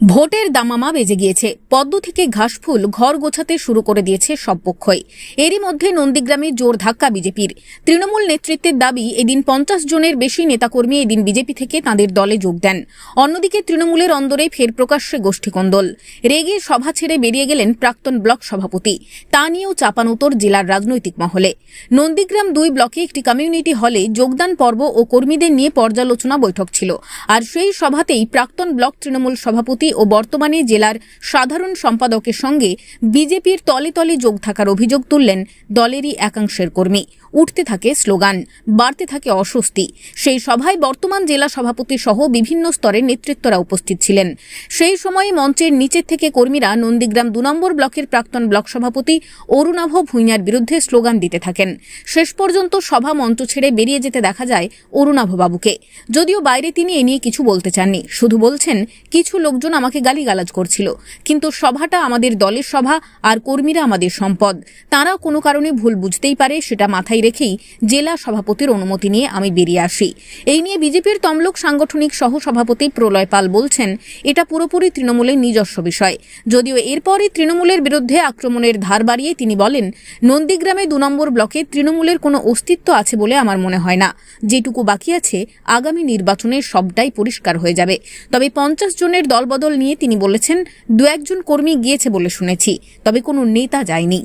ভোটের দামামা বেজে গিয়েছে। পদ্ম থেকে ঘাসফুল ঘর গোছাতে শুরু করে দিয়েছে সব পক্ষই। এরই মধ্যে নন্দীগ্রামে জোর ধাক্কা বিজেপির। তৃণমূল নেতৃত্বের দাবি, এদিন পঞ্চাশ জনের বেশি নেতাকর্মী এদিন বিজেপি থেকে তাদের দলে যোগ দেন। অন্যদিকে তৃণমূলের অন্দরে ফের প্রকাশ্যে গোষ্ঠীকন্দল। রেগে সভা ছেড়ে বেরিয়ে গেলেন প্রাক্তন ব্লক সভাপতি। তা নিয়েও চাপানুতর জেলার রাজনৈতিক মহলে। নন্দীগ্রাম দুই ব্লকে একটি কমিউনিটি হলে যোগদান পর্ব ও কর্মীদের নিয়ে পর্যালোচনা বৈঠক ছিল। আর সেই সভাতেই প্রাক্তন ব্লক তৃণমূল সভাপতি ও বর্তমানে জেলার সাধারণ সম্পাদকের সঙ্গে বিজেপির তলে তলে যোগ থাকার অভিযোগ তুললেন দলেরই একাংশের কর্মী। উঠতে থাকে স্লোগান, বাড়তে থাকে অস্বস্তি। সেই সভায় বর্তমান জেলা সভাপতি সহ বিভিন্ন স্তরের নেতৃত্বরা উপস্থিত ছিলেন। সেই সময়ে মঞ্চের নিচের থেকে কর্মীরা নন্দীগ্রাম দু নম্বর ব্লকের প্রাক্তন ব্লক সভাপতি অরুণাভ ভূঁইয়ার বিরুদ্ধে স্লোগান দিতে থাকেন। শেষ পর্যন্ত সভা মঞ্চ ছেড়ে বেরিয়ে যেতে দেখা যায় অরুণাভ বাবুকে। যদিও বাইরে তিনি এ নিয়ে কিছু বলতে চাননি। শুধু বলছেন, কিছু লোকজন আমাকে গালিগালাজ করছিল। কিন্তু সভাটা আমাদের দলের সভা আর কর্মীরা আমাদের সম্পদ। তারা কোনো কারণে ভুল বুঝতেই পারে সেটা মাথায় রেখেই জেলা সভাপতির অনুমতি নিয়ে আমি বেরিয়ে আসি। এই নিয়ে বিজেপির তমলুক সাংগঠনিক সহ সভাপতি প্রলয় পাল বলছেন, এটা পুরোপুরি তৃণমূলের নিজস্ব বিষয়। যদিও এরপরই তৃণমূলের বিরুদ্ধে আক্রমণের ধার বাড়িয়ে তিনি বলেন, নন্দীগ্রামে দু নম্বর ব্লকে তৃণমূলের কোনো অস্তিত্ব আছে বলে আমার মনে হয় না। যেটুকু বাকি আছে, আগামী নির্বাচনে সবটাই পরিষ্কার হয়ে যাবে। তবে পঞ্চাশ জনের দলবদল নিয়ে তিনি বলেছেন দু একজন কর্মী গিয়েছে বলে শুনেছি তবে কোনো নেতা যায়নি।